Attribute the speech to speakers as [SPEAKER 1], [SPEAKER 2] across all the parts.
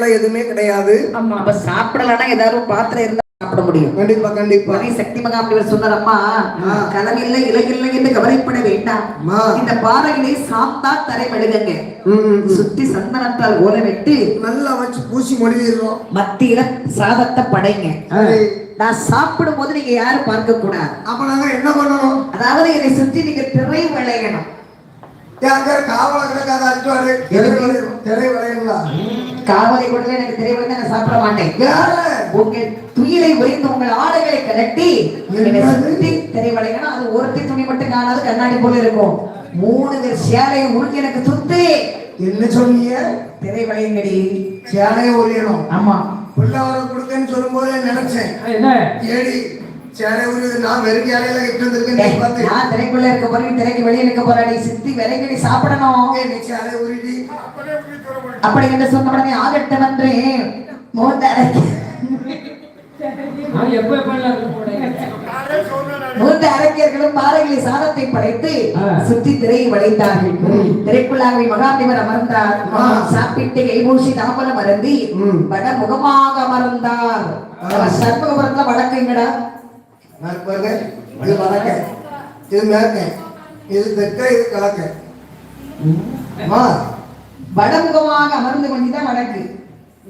[SPEAKER 1] எதுவுமே கிடையாது.
[SPEAKER 2] ஆமா. அப்ப சாப்பிடலன்னா ஏதாவது பாத்திரம் இருந்தா சாப்பிட முடியும்.
[SPEAKER 1] கண்டிப்பா கண்டிப்பா.
[SPEAKER 2] சக்தி மகாமுனிவர் சொன்னார் அம்மா கலவில்லை இலகில்லை என்று கவலைப்பட வேண்டாம்.
[SPEAKER 1] அம்மா.
[SPEAKER 2] இந்த பாறையிலே சாத்தா தரை மெழுகுங்க. சுத்தி சந்தனத்தால் ஓலமிட்டு
[SPEAKER 1] நல்லா வச்சு பூசி மொழிவிடுறோம்
[SPEAKER 2] மத்தியில சாதத்தை படைங்க. நான் சாப்பிடும் போது நீங்க யாரும் பார்க்க கூடாது.
[SPEAKER 1] அப்ப நாங்க என்ன பண்ணணும்?
[SPEAKER 2] அதாவது என்னை சுற்றி நீங்க திரை விளையணும்.
[SPEAKER 1] அங்க காவல கிடக்காத அடிச்சுவாரு திரை விளையணும்
[SPEAKER 2] காவலை கொண்டு எனக்கு திரை விளைய நான் சாப்பிட மாட்டேன்.
[SPEAKER 1] யாரு
[SPEAKER 2] உங்க துயிலை உயர்ந்து உங்கள் ஆடைகளை கலட்டி? சுத்தி திரை விளையணும் அது ஒருத்தி துணி மட்டும் காணாது கண்ணாடி போல இருக்கும். மூணு பேர் சேலையை உருட்டி எனக்கு சுத்தி.
[SPEAKER 1] என்ன சொன்னீங்க
[SPEAKER 2] திரை விளையங்கடி
[SPEAKER 1] சேலையை உரியணும்.
[SPEAKER 2] ஆமா.
[SPEAKER 1] புள்ள வர கொடுக்கன்னு சொல்லும் போதே நினைச்சேன்.
[SPEAKER 3] என்ன?
[SPEAKER 1] ஏடி நான் வெறும் சேலையில இட்டு வந்திருக்கேன்
[SPEAKER 2] டேய்,
[SPEAKER 1] நீ பார்த்து.
[SPEAKER 2] நான் திரைக்குள்ள இருக்க போறேன் திரைக்கு வெளியே இருக்க போறா நீ சுத்தி சாப்பிடணும்.
[SPEAKER 1] ஏய், நீ சேலை உருட்டி
[SPEAKER 2] அப்படி என்று சொன்ன உடனே ஆகட்டும் என்று மூத்த அரைக்க.
[SPEAKER 3] நான் எப்ப எப்ப எல்லாம் இருக்க போறேன்
[SPEAKER 2] மூத்த அரக்கியர்களும் பாறைகளை சாதத்தை படைத்து. சுற்றி திரையை வளைத்தார்கள். திரைக்குள்ளாகவே மகாதேவர் அமர்ந்தார். சாப்பிட்டு கைபூசி தாம்பலம் அருந்தி
[SPEAKER 1] ம்.
[SPEAKER 2] வடமுகமாக அமர்ந்தார். சண்முகபுரத்துல வடக்குங்கடா
[SPEAKER 1] பாருங்க இது வடக்க இது மேற்க இது தெற்க இது கிழக்க
[SPEAKER 2] வடமுகமாக அமர்ந்து கொண்டுதான் வடக்கு.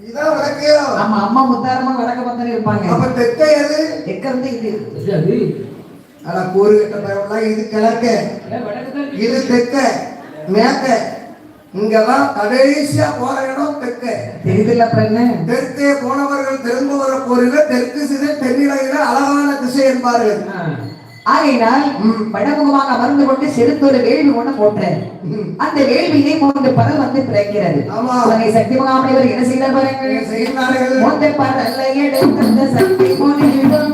[SPEAKER 1] இதான் வடக்கையோ
[SPEAKER 2] ஆமா அம்மா முத்தாரமா வடக்கு பக்கம் இருப்பாங்க.
[SPEAKER 1] அப்ப தெற்க எது?
[SPEAKER 2] எங்க இருந்து இது
[SPEAKER 1] ஆனா கூறு கட்ட பயம்லாம் இது கிழக்க
[SPEAKER 3] வடக்கு.
[SPEAKER 1] இது தெற்க. மேற்க. இங்கெல்லாம் கடைசியா போற இடம் தெற்க.
[SPEAKER 2] அப்புறம் என்ன
[SPEAKER 1] தெற்கே போனவர்கள் திரும்ப வர போரில தெற்கு சிதை தென்னிலையில அழகான திசை என்பார்கள்.
[SPEAKER 2] ஆகையினால் வடமுகமாக அமர்ந்து கொண்டு செலுத்தொரு வேள்வி ஒண்ணு போட்டார்
[SPEAKER 1] ம்.
[SPEAKER 2] அந்த வேள்வியை மூன்று பதம் வந்து பிறக்கிறது.
[SPEAKER 1] ஆமா.
[SPEAKER 2] சக்தி மகாமணிவர் என்ன செய்தார் பாருங்கள்? பதல்ல எடுத்த சக்தி முனிவம்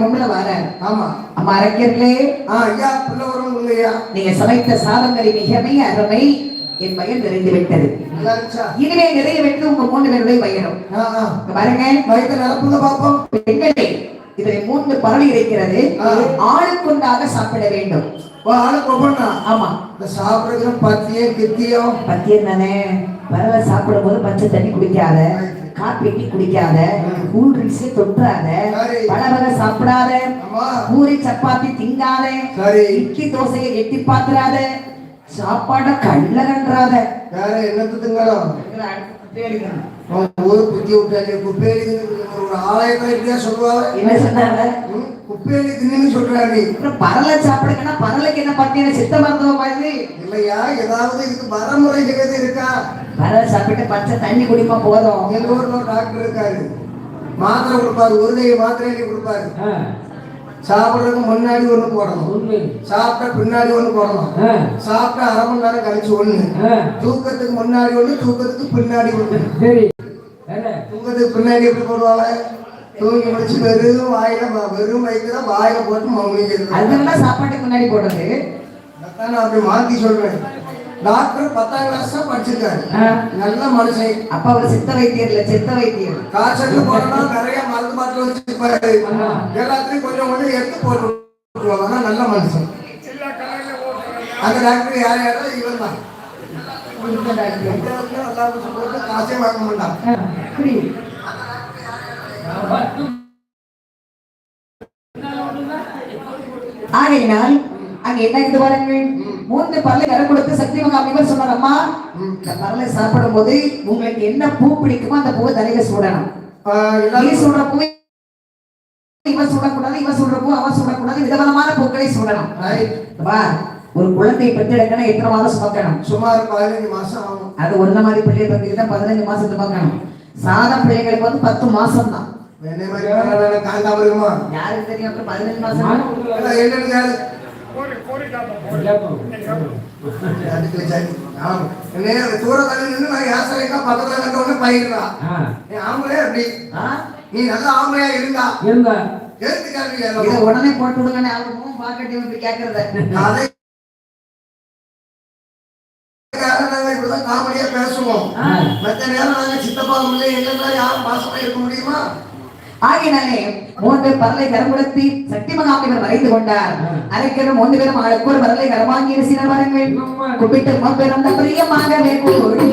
[SPEAKER 2] முன்னில வர
[SPEAKER 1] ஆமா.
[SPEAKER 2] அம்மா அரக்கியர்களே
[SPEAKER 1] ஆ ஐயா பிள்ளை வரும் இல்லையா
[SPEAKER 2] நீங்க சமைத்த சாதங்களை மிகமை அருமை என் வயல் நிறைந்து விட்டது. இனிமே நிறைய விட்டு உங்க மூன்று பேருடைய இங்க பாருங்க.
[SPEAKER 1] வயிற்று நிரப்புங்க பாப்போம்
[SPEAKER 2] பெண்களே இதில் மூன்று பறவை இருக்கிறது. ஆளுக்குண்டாக சாப்பிட வேண்டும். ஆமா.
[SPEAKER 1] இந்த சாப்பிடுறது பத்தியே கித்தியம்.
[SPEAKER 2] பத்தியம் தானே? பறவை சாப்பிடும் போது பச்சை தண்ணி குடிக்காத. காப்பி டீ குடிக்காத. கூல் ட்ரிங்க்ஸே தொட்டுறாத
[SPEAKER 1] சரி.
[SPEAKER 2] பல வகை சாப்பிடாத பூரி சப்பாத்தி திங்காத இட்லி தோசையை எட்டி பாத்துறாத சாப்பாட கல்ல கன்றாத
[SPEAKER 1] வேற என்னத்துங்களோ ஊரு குத்தி விட்டாலே ஒரு ஆலயத்துல இப்படியா சொல்லுவாங்க?
[SPEAKER 2] என்ன சொன்னாங்க?
[SPEAKER 1] தின்னு சொல்றாரு
[SPEAKER 2] அப்புறம் பரலை சாப்பிடுங்கன்னா பரலைக்கு என்ன பத்தின சித்த மருத்துவம் மாதிரி?
[SPEAKER 1] இல்லையா? ஏதாவது இதுக்கு வரமுறை எது இருக்கா?
[SPEAKER 2] பரலை சாப்பிட்டு பச்சை தண்ணி குடிப்பா போதும்.
[SPEAKER 1] எங்க ஊர்ல டாக்டர் இருக்காரு. மாத்திரை கொடுப்பாரு ஒரு கை மாத்திரையில கொடுப்பாரு. சாப்பிடுறதுக்கு முன்னாடி ஒண்ணு போடணும். சாப்பிட்ட பின்னாடி ஒண்ணு போடணும். சாப்பிட்ட அரை மணி நேரம் கழிச்சு ஒண்ணு. தூக்கத்துக்கு முன்னாடி ஒண்ணு தூக்கத்துக்கு பின்னாடி
[SPEAKER 3] சரி. வேற
[SPEAKER 1] தூக்கத்துக்கு பின்னாடி எப்படி போடுவாங்க? தூங்கி முடிச்சு வெறும் வாயில வெறும் வயிற்றுல வாயில போட்டு மம்மிக்கிறது
[SPEAKER 2] அதெல்லாம் சாப்பாட்டுக்கு முன்னாடி போடுறது.
[SPEAKER 1] அதான் நான் அப்படி மாத்தி சொல்றேன். டாக்டர் பத்தாம் கிளாஸ் தான் படிச்சிருக்காரு. நல்ல மனுஷன்.
[SPEAKER 2] அப்ப அவர் சித்த வைத்தியர் இல்ல சித்த வைத்தியர்.
[SPEAKER 1] காய்ச்சலுக்கு போனா நிறைய மருந்து பாட்டில் வச்சிருப்பாரு. எல்லாத்தையும் கொஞ்சம் கொஞ்சம் எடுத்து போட்டு நல்ல மனுஷன். அந்த டாக்டர் யார் யாரோ இவன் தான். காசே வாங்க மாட்டான்.
[SPEAKER 2] ஆகையினால் அங்க என்ன இது பாருங்கள்? மூன்று பரலை கரை கொடுத்து சக்தி மகாமிகள் சொன்னார் அம்மா இந்த பரலை சாப்பிடும் போது உங்களுக்கு என்ன பூ பிடிக்குமோ அந்த பூவை தலையில சூடணும். நீ சொல்ற பூ இவன் சுடக்கூடாது இவன் சொல்ற பூ அவன் சுடக்கூடாது விதவிதமான பூக்களை சுடணும். ஒரு குழந்தையை பெற்றெடுக்கணும் எத்தனை மாதம் சுமக்கணும்?
[SPEAKER 1] சுமார் பதினஞ்சு மாசம் ஆகும்.
[SPEAKER 2] அது ஒன்ன மாதிரி பிள்ளைய பத்திக்கிட்ட பதினஞ்சு மாசம் சுமக்கணும். சாதா பிள்ளைகளுக்கு வந்து பத்து மாசம் தான் யாருக்கு தெரியும் பதினஞ்சு மாசம்
[SPEAKER 1] நீ நல்ல ஆம்பளையா இருந்தா.
[SPEAKER 3] இருந்தா?
[SPEAKER 2] உடனே போட்டு பார்க்கட்டி இப்படி கேட்கறத
[SPEAKER 1] அதை நாங்க இப்படிதான் காமெடியா பேசுவோம். மத்த நேரம் நாங்க சித்தப்பா எங்க யாரும் மாசமா இருக்க முடியுமா?
[SPEAKER 2] ஆகினாலே மூன்று பரலை கரமுடத்தி சக்தி மகாமிவர் வரைந்து கொண்டார். அரைக்கணும் மூன்று பேரும் ஆளுக்கு ஒரு பரலை கரமாங்கி ரசினர் வரங்கள். குப்பிட்டு பெரும் பிரியமாகவே கூடி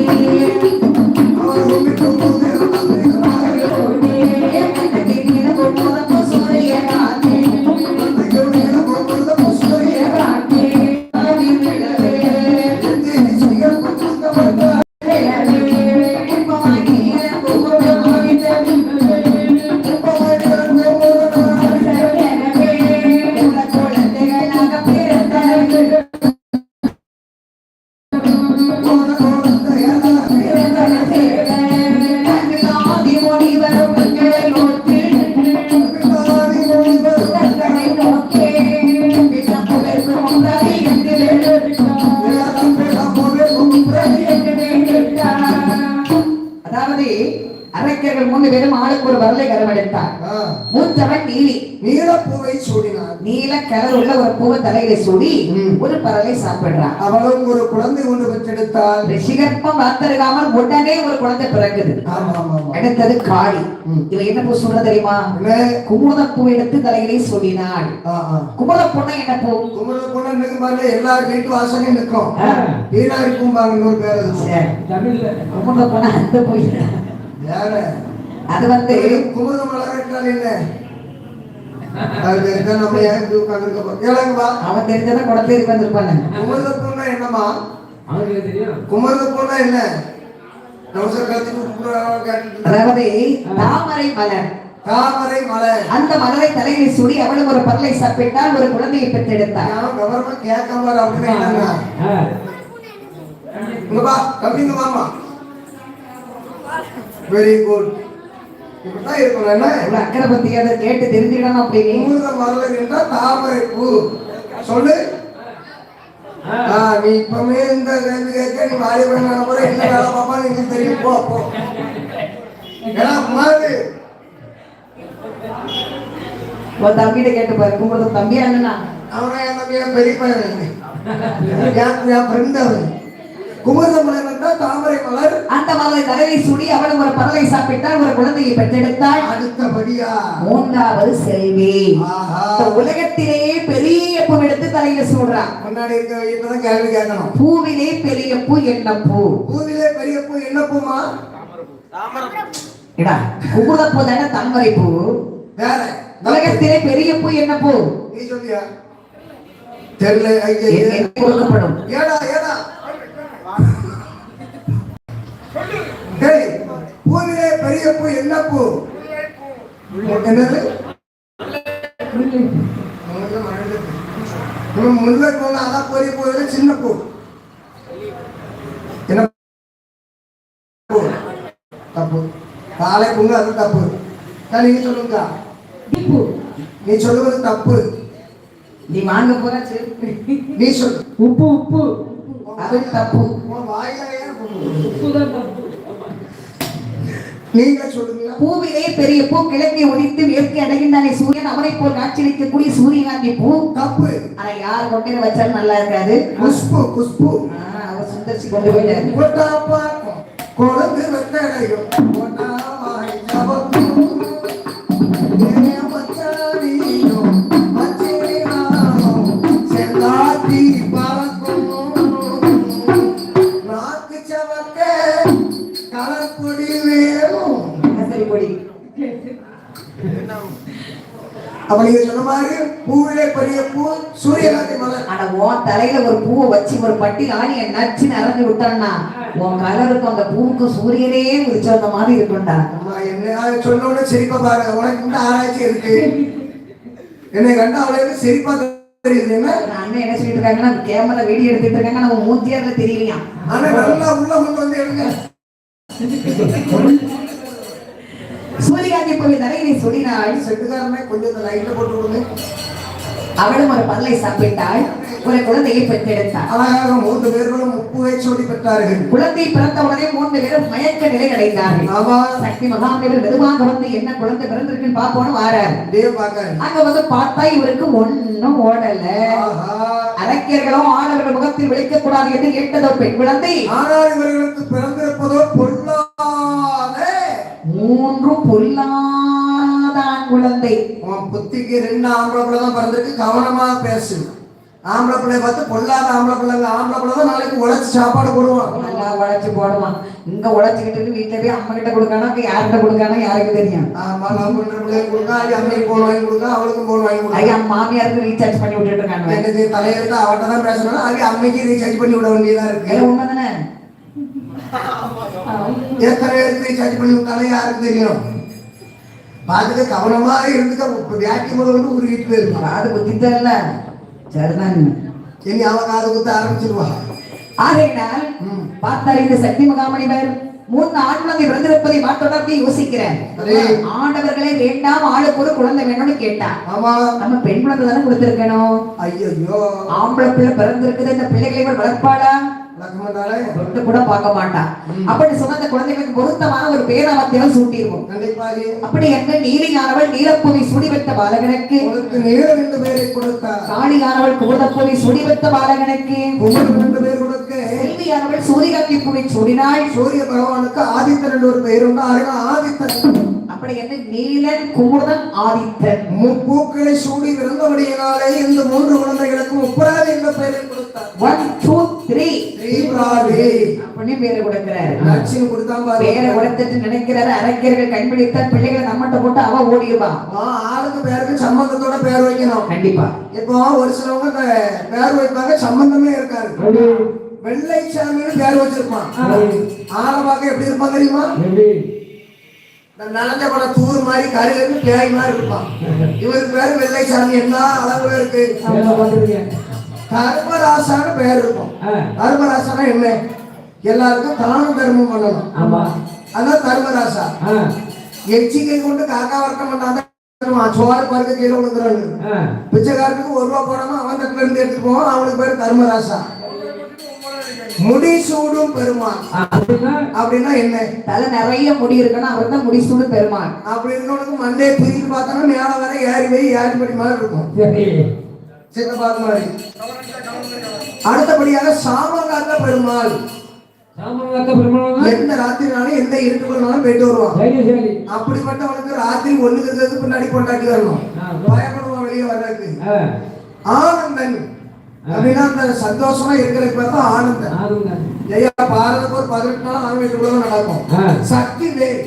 [SPEAKER 2] அரக்கர்கள் மூன்று பேரும் ஆளுக்கு ஒரு வரலை கரமெடுத்தார். மூத்தவன் நீலி.
[SPEAKER 1] நீலப்பூவை சூடினார்
[SPEAKER 2] நீல கலர் உள்ள ஒரு பூவை தலையில சூடி. ஒரு பறவை சாப்பிடுறான்.
[SPEAKER 1] அவளும் ஒரு குழந்தை ஒன்று பெற்றெடுத்தாள்.
[SPEAKER 2] ரிஷிகற்பம் வார்த்தருகாமல் உடனே ஒரு குழந்தை பிறக்குது.
[SPEAKER 1] ஆமா ஆமா ஆமா
[SPEAKER 2] அடுத்தது காளி. இவ என்ன பூ சொல்ற தெரியுமா? குமுத பூ எடுத்து தலையிலே சூடினாள். குமுத பூனா என்ன பூ?
[SPEAKER 1] குமர பொண்ணு நிற்கும் பாருங்க எல்லாரும் வீட்டு வாசனையும் நிற்கும். வீணா இருக்கும் பாருங்க இன்னொரு பேர்.
[SPEAKER 3] தமிழ்ல
[SPEAKER 2] குமுத பூனா அந்த பூ. இல்ல.
[SPEAKER 1] வேற
[SPEAKER 2] அது வந்து
[SPEAKER 1] குமுத மலர் என்றால் என்ன?
[SPEAKER 2] அவன் தெரிஞ்சதான் குடத்தேருக்கு வந்திருப்பாங்க
[SPEAKER 1] குமரத பொண்ணா என்னம்மா?
[SPEAKER 3] அவங்களுக்கு தெரியும்.
[SPEAKER 1] பொண்ணா என்ன?
[SPEAKER 2] அதாவது தாமரை மலர்.
[SPEAKER 1] தாமரை மலர்.
[SPEAKER 2] அந்த மலரை தலையிலே சூடி அவளும் ஒரு பரலை சாப்பிட்டால் ஒரு குழந்தையை பெற்றெடுத்தாள்.
[SPEAKER 1] யாரும் கவர்மெண்ட் கேட்காம அப்படின்னு என்னங்க? வெரி குட் இப்படிதான் இருக்கணும். என்ன?
[SPEAKER 2] இவ்வளவு அக்கறை பத்தி அதை கேட்டு தெரிஞ்சுக்கணும் அப்படின்னு.
[SPEAKER 1] குமுத மலர் என்றால் தாமரை பூ. சொல்லு. நீ இப்பவே இந்த கேள்வி கேட்க நீ வாலி பண்ண போற என்ன வேலை பாப்பா நீங்க தெரியும். போ போ. ஏன்னா மாறு
[SPEAKER 2] உன் தம்பிகிட்ட கேட்டு பாரு கும்பிடுறது தம்பியா என்னன்னா
[SPEAKER 1] அவனா என் தம்பி பெரிய பையன் என் என் ஃப்ரெண்ட் அவன். குமுத மலர் என்றால் தாமரை மலர்.
[SPEAKER 2] அந்த மலரை தலையை சூடி அவளும் ஒரு பரலை சாப்பிட்டால் ஒரு குழந்தையை பெற்றெடுத்தாள்.
[SPEAKER 1] அடுத்தபடியா?
[SPEAKER 2] மூன்றாவது செல்வி. உலகத்திலேயே பெரிய பூ எடுத்து தலையில சூடுறான்.
[SPEAKER 1] முன்னாடி இருக்க கேள்வி கேட்கணும்?
[SPEAKER 2] பூவிலே பெரிய பூ என்ன பூ?
[SPEAKER 1] பூவிலே பெரிய பூ என்ன பூமா?
[SPEAKER 2] இடா குமுத பூ தானே தாமரை பூ?
[SPEAKER 1] வேற.
[SPEAKER 2] உலகத்திலே பெரிய பூ என்ன பூ?
[SPEAKER 1] நீ சொல்லியா? தெரியல
[SPEAKER 2] கொடுக்கப்படும்.
[SPEAKER 1] ஏடா. பெரிய பூ என்ன பூ என்னது முல்லை பூ அதான் பெரிய பூ சின்ன பூ. என்ன தப்பு. காலை பூங்க அது தப்பு. நீங்க சொல்லுங்க நீ சொல்லுவது தப்பு.
[SPEAKER 2] நீ வாங்க போற செருப்பு.
[SPEAKER 1] நீ சொல்லு.
[SPEAKER 3] உப்பு உப்பு.
[SPEAKER 2] அது தப்பு.
[SPEAKER 1] வாயில?
[SPEAKER 3] உப்பு தான் தப்பு.
[SPEAKER 1] நீங்க சொல்லுங்க
[SPEAKER 2] பூவிலே பெரிய பூ கிழக்கை ஒடித்து மேற்கே அடைகின்றானே சூரியன் அவனை போல் காட்சியளிக்கக்கூடிய சூரியகாந்தி பூ.
[SPEAKER 1] தப்பு
[SPEAKER 2] ஆனா யார் கொண்டு வச்சாலும் நல்லா இருக்காது.
[SPEAKER 1] குஷ்பு குஷ்பு.
[SPEAKER 2] அவர் சுந்தர்சி கொண்டு போயிட்டாரு.
[SPEAKER 1] போட்டா பார்க்கும். குழந்தை வெத்தடையும் போட்டா வாய் ஜபக்கும்
[SPEAKER 2] பொடி
[SPEAKER 1] அப்ப நீங்க சொன்ன மாதிரி பூவிலே பெரிய பூ சூரியகாந்தி மலர்.
[SPEAKER 2] ஆனா உன் தலையில ஒரு பூவை வச்சு ஒரு பட்டி ஆணிய நச்சு நிறைஞ்சு விட்டான்னா உன் கலருக்கும் அந்த பூவுக்கும் சூரியனே மாதிரி இருக்கும்டா.
[SPEAKER 1] அம்மா என்ன சொன்ன உடனே சிரிப்பா பாருங்க. உனக்கு இந்த ஆராய்ச்சி இருக்கு. என்னை கண்டா அவளுக்கு சிரிப்பா தெரியுது. என்ன?
[SPEAKER 2] அண்ணன் என்ன சொல்லிட்டு இருக்காங்கன்னா கேமரா வீடியோ எடுத்துட்டு இருக்காங்க நம்ம மூஞ்சியார்ல தெரியலையா?
[SPEAKER 1] ஆனா நல்லா உள்ள கொண்டு வந்து எடுங்க
[SPEAKER 2] சூரியகாந்தி பூவை தலையிலே சுடினாள்
[SPEAKER 1] செட்டுக்காரனே கொஞ்சம் இந்த லைட்ல போட்டு விடுங்க
[SPEAKER 2] அவளும் ஒரு பல்லை சாப்பிட்டாள். ஒரு குழந்தையை பெற்றெடுத்தாள்.
[SPEAKER 1] அழகாக மூன்று பேர்களும் முப்புவை சூடி பெற்றார்கள்.
[SPEAKER 2] குழந்தை பிறந்த உடனே மூன்று பேரும் மயக்க நிலை அடைந்தார்கள்
[SPEAKER 1] ஆமா.
[SPEAKER 2] சக்தி மகாதேவர் மெதுவாக வந்து என்ன குழந்தை பிறந்திருக்குன்னு பாப்போன்னு வாரார். அங்க வந்து பார்த்தா இவருக்கு ஒண்ணும் ஓடல. அரக்கியர்களும் ஆடவர்கள் முகத்தில் விழிக்க கூடாது என்று கேட்டதோ பெண் குழந்தை.
[SPEAKER 1] ஆனால் இவர்களுக்கு பிறந்திருப்பதோ
[SPEAKER 2] குழந்தை
[SPEAKER 1] உன் புத்திக்கு ரெண்டு ஆம்பளை பிள்ளை தான் பிறந்திருக்கு கவனமா பேசு. ஆம்பளை பிள்ளைய பார்த்து பொல்லாத ஆம்பளை பிள்ளைங்க. ஆம்பளை பிள்ளை தான் நாளைக்கு உழைச்சு சாப்பாடு போடுவான்.
[SPEAKER 2] நல்லா உழைச்சு போடுவான் இங்க உழைச்சுக்கிட்டு இருக்கு, வீட்டுல போய் அம்மா கிட்ட கொடுக்கானா யார்கிட்ட கொடுக்கானா யாருக்கு தெரியும்?
[SPEAKER 1] ஆமா நான் பண்ற பிள்ளைய கொடுங்க அது அம்மைக்கு போன் வாங்கி கொடுங்க அவளுக்கும் போன் வாங்கி கொடுங்க.
[SPEAKER 2] ஐயா மாமியாருக்கு ரீசார்ஜ் பண்ணி விட்டுட்டு இருக்காங்க.
[SPEAKER 1] என்னது தலையெடுத்து அவட்ட தான் பேசணும் அது அம்மைக்கு ரீசார்ஜ் பண்ணி விட வேண்டியதா இருக்கு?
[SPEAKER 2] எல்லாம் உண்மைதானே?
[SPEAKER 1] எத்தனை பேருக்கு ரீசார்ஜ் பண்ணி விட்டாலும் யாருக்கு தெரியும்? பார்த்துட்டு கவனமா இருந்துக்க வியாக்கி முதல் வந்து உருகிட்டு போயிருப்பான்
[SPEAKER 2] காது குத்திட்டல சரிதான்
[SPEAKER 1] இனி அவன் காது குத்த ஆரம்பிச்சிருவா.
[SPEAKER 2] ஆகையினால்
[SPEAKER 1] ம்.
[SPEAKER 2] பார்த்தால் இந்த சக்தி மகாமணிவர் மூன்று ஆண் குழந்தை பிறந்திருப்பதை மாற்றோட யோசிக்கிறேன். ஆண்டவர்களே வேண்டாம் ஆளுக்கு ஒரு குழந்தை வேணும்னு கேட்டா.
[SPEAKER 1] ஆமா.
[SPEAKER 2] நம்ம பெண் குழந்தை தானே கொடுத்திருக்கணும்?
[SPEAKER 1] ஐயோ
[SPEAKER 2] ஆம்பளை பிள்ளை பிறந்திருக்குது இந்த பிள்ளைகளை வளர்ப்பாளா? தொட்டு கூட பார்க்க மாட்டான். அப்படி சொன்ன அந்த குழந்தைகளுக்கு பொருத்தமான ஒரு பேராவத்தியம் சூட்டிடுவோம். அப்படி என்ன நீலியானவள் நீலப்பூவி சுடி வைத்த பாலகனுக்கு?
[SPEAKER 1] நேரம் ரெண்டு பேரை கொடுத்தா.
[SPEAKER 2] காளியானவள் கூதப்பூவி சுடி வைத்த பாலகனுக்கு?
[SPEAKER 1] உங்களுக்கு ரெண்டு பேர் கொடுக்க.
[SPEAKER 2] செல்வியானவள் சூரியகாந்தி பூவை சூடினாள்
[SPEAKER 1] சூரிய பகவானுக்கு ஆதித்தன் என்று ஒரு பெயர் உண்டு. அதனால ஆதித்தன்.
[SPEAKER 2] அப்படி என்ன? நீலன் குமுதன் ஆதித்தன்.
[SPEAKER 1] முப்பூக்களை சூடி விருந்தபடியினாலே இந்த மூன்று குழந்தைகளுக்கு முப்பராது என்ற பெயரை கொடுத்தார்.
[SPEAKER 2] ஒன் டூ த்ரீ அப்படின்னு பேரை கொடுக்கிறாரு.
[SPEAKER 1] லட்சியம் கொடுத்தான் பாரு
[SPEAKER 2] பேரை கொடுத்துட்டு நினைக்கிறாரு. அரக்கியர்கள் கண்பிடித்தால் பிள்ளைகளை நம்மகிட்ட போட்டு அவ ஓடிடுவா.
[SPEAKER 1] ஆளுக்கு பேருக்கு சம்பந்தத்தோட பேர் வைக்கணும்.
[SPEAKER 2] கண்டிப்பா.
[SPEAKER 1] இப்போ ஒரு சிலவங்க பேர் வைப்பாங்க சம்பந்தமே இருக்காரு வெள்ளை சாமின்னு பேர் வச்சிருப்பான். பார்க்க எப்படி இருப்பான் தெரியுமா? நலஞ்ச பட தூர் மாதிரி கருகு பேய் மாதிரி இருப்பான். இவருக்கு பேர் வெள்ளை சாமி. என்ன அளவுல இருக்கு? தர்மராசான்னு பேர் இருக்கும். தர்மராசானா என்ன? எல்லாருக்கும் தானம் தர்மம் பண்ணணும். அதான் தர்மராசா. எச்சிக்கை கொண்டு காக்கா வர்க்கம் பண்ணாதான் சோறு பருக்க கீழே விழுந்துறாங்க. பிச்சைக்காரனுக்கு ஒரு ரூபா போடாம அவன் தட்டுல இருந்து எடுத்துட்டு போவான். அவனுக்கு பேர் தர்மராசா. முடி சூடும் பெருமான்.
[SPEAKER 3] அப்படின்னா
[SPEAKER 1] என்ன?
[SPEAKER 2] தலை நிறைய முடி இருக்கணும் அவர் தான் முடிசூடு பெருமாள்
[SPEAKER 1] அப்படி இருக்கவனுக்கு மண்டையை பிரித்து பார்த்தோம்னா மேல வர ஏறி போய் ஏறிப்படி மாதிரி இருக்கும். பார்த்த மாதிரி. அடுத்தபடியாக சாமங்காத்த பெருமாள். எந்த ராத்திரினாலும் எந்த இருட்டுக்குள்ளாலும் போயிட்டு வருவான். அப்படிப்பட்டவனுக்கு ராத்திரி ஒண்ணுக்கு பின்னாடி கொண்டாட்டி வரணும் பயப்படுவான் வெளியே வர்றதுக்கு. ஆனந்தன். அப்படின்னா அந்த சந்தோஷமா இருக்கிற பேர் தான்
[SPEAKER 3] ஆறுங்க.
[SPEAKER 1] ஐயா பாரதம் ஒரு பதினெட்டு நாள் வீட்டுக்குள்ள நடக்கும். சக்தி வேல்.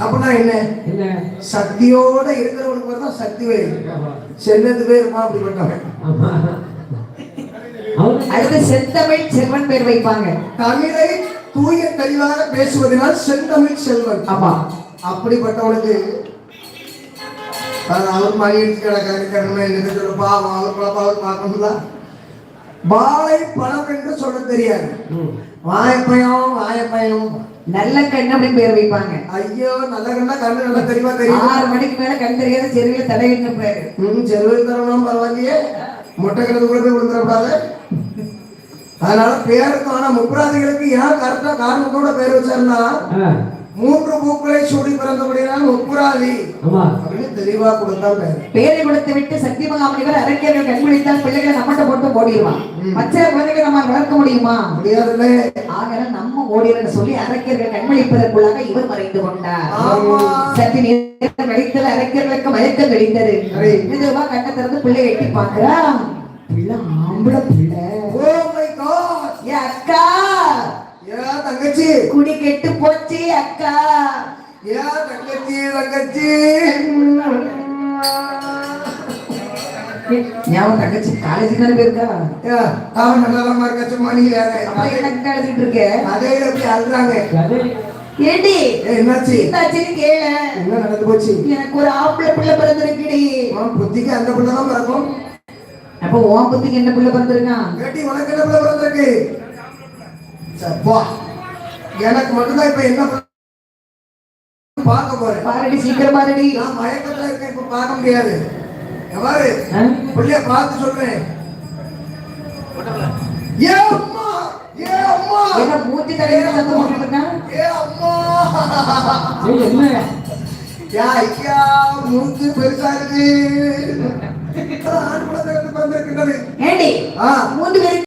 [SPEAKER 1] அப்படின்னா என்ன?
[SPEAKER 3] என்ன?
[SPEAKER 1] சக்தியோட இருக்கிறவனுக்கு பேர் தான் சக்தி வேல்.
[SPEAKER 3] ஆமா.
[SPEAKER 1] செல்லத்து பேர் இருப்பான் அப்படிப்பட்டவன்.
[SPEAKER 2] அடுத்து செந்தமிழ் செல்வன் பேர் வைப்பாங்க.
[SPEAKER 1] தமிழை தூய தெளிவாக பேசுவதனால் செந்தமிழ் செல்வன்.
[SPEAKER 2] ஆமா.
[SPEAKER 1] அப்படிப்பட்டவனுக்கு அது அவர் கடமை நிறுத்த பாவம் அவர் அவர் பார்க்கணும்ல வாழை பழம் என்று சொல்ல தெரியாது.
[SPEAKER 3] ம்.
[SPEAKER 1] வாழைப்பழம் வாழைப்பழம்.
[SPEAKER 2] நல்ல கண் அப்படின்னு பேர் வைப்பாங்க.
[SPEAKER 1] ஐயோ நல்ல கண்ணா கண்ணு நல்லா தெளிவா தெரியும்?
[SPEAKER 2] ஆறு மணிக்கு மேல கண் தெரியாத செருவில தலையிட்டு பேரு.
[SPEAKER 1] ம் செருவில் தரணும் பரவாயில்லையே. முட்டை கிணத்து கூட போய் விழுந்துடக்கூடாது அதனால பேருக்கு ஆனா முப்பராதிகளுக்கு ஏன் கரெக்டா காரணத்தோட பேர் வச்சாருன்னா
[SPEAKER 3] ஆ,
[SPEAKER 1] மூன்று பூக்களை சூடி பிறந்தபடினால் முப்புராதி அப்படின்னு தெளிவா கொடுத்தா பேரை
[SPEAKER 2] கொடுத்து விட்டு சக்தி மகாமணிவர் அரக்கியர்கள் கண்பிடித்தால் பிள்ளைகளை நம்மகிட்ட போட்டு ஓடிடுவான் மற்ற குழந்தைகளை நம்ம வளர்க்க முடியுமா?
[SPEAKER 1] முடியாதுல்ல.
[SPEAKER 2] ஆகல நம்ம ஓடிறன்னு சொல்லி அரக்கியர்கள் கண்மணிப்பதற்குள்ளாக இவர் மறைந்து கொண்டார். சற்று நேரம் கழித்தது அரக்கியர்களுக்கு மயக்கம்
[SPEAKER 1] சரி.
[SPEAKER 2] இதுவா கண்ணை திறந்து பிள்ளை எட்டி பாக்குறா பிள்ளை ஆம்பளை பிள்ளை.
[SPEAKER 1] ஓ மை காட்
[SPEAKER 2] ஏ அக்கா.
[SPEAKER 1] தங்கச்சி.
[SPEAKER 2] குடி கெட்டு போச்சு அக்கா.
[SPEAKER 1] ஏ தங்கச்சி தங்கச்சி.
[SPEAKER 2] ஞாபகம் தங்கச்சி காலேஜுக்கு தானே போயிருக்கா?
[SPEAKER 1] அவன் நல்லதமா இருக்க? சும்மா நீ வேற.
[SPEAKER 2] அப்ப எனக்கு அழுதுட்டு இருக்க?
[SPEAKER 1] கதையில எப்படி அழுறாங்க.
[SPEAKER 2] ஏண்டி?
[SPEAKER 1] என்னாச்சு?
[SPEAKER 2] என்னாச்சுன்னு கேள.
[SPEAKER 1] என்ன நடந்து போச்சு?
[SPEAKER 2] எனக்கு ஒரு ஆம்பளை பிள்ளை பிறந்திருக்குடி.
[SPEAKER 1] உன் புத்திக்கு அந்த பிள்ளை தான் பிறக்கும்.
[SPEAKER 2] அப்ப உன் புத்திக்கு என்ன பிள்ளை பிறந்திருக்கான்?
[SPEAKER 1] கேட்டி உனக்கு என்ன பிள்ளை பிறந்திருக்கு? சரி, போ எனக்கு மட்டும்தான் இப்ப என்ன பார்க்க போறேன்.
[SPEAKER 2] பாருடி சீக்கிரமா ரெடி.
[SPEAKER 1] நான் மயக்கத்துல இருக்கேன் இப்ப பார்க்க முடியாது. எவ்வாறு
[SPEAKER 3] ஆ?
[SPEAKER 1] பிள்ளைய பார்த்து சொல்றேன். ஏ அம்மா! ஏ அம்மா!
[SPEAKER 2] என்ன மூத்தி தடையில சத்தம் போட்டுட்டு இருக்கான்
[SPEAKER 1] ஏ அம்மா!
[SPEAKER 3] ஏய், என்ன?
[SPEAKER 1] யா ஐயா முறுக்கு பெருசா இருக்கு. ஆண் குழந்தை வந்து பிறந்திருக்கின்றது.
[SPEAKER 2] ஏண்டி?
[SPEAKER 1] ஆ.
[SPEAKER 2] மூன்று பேருக்கு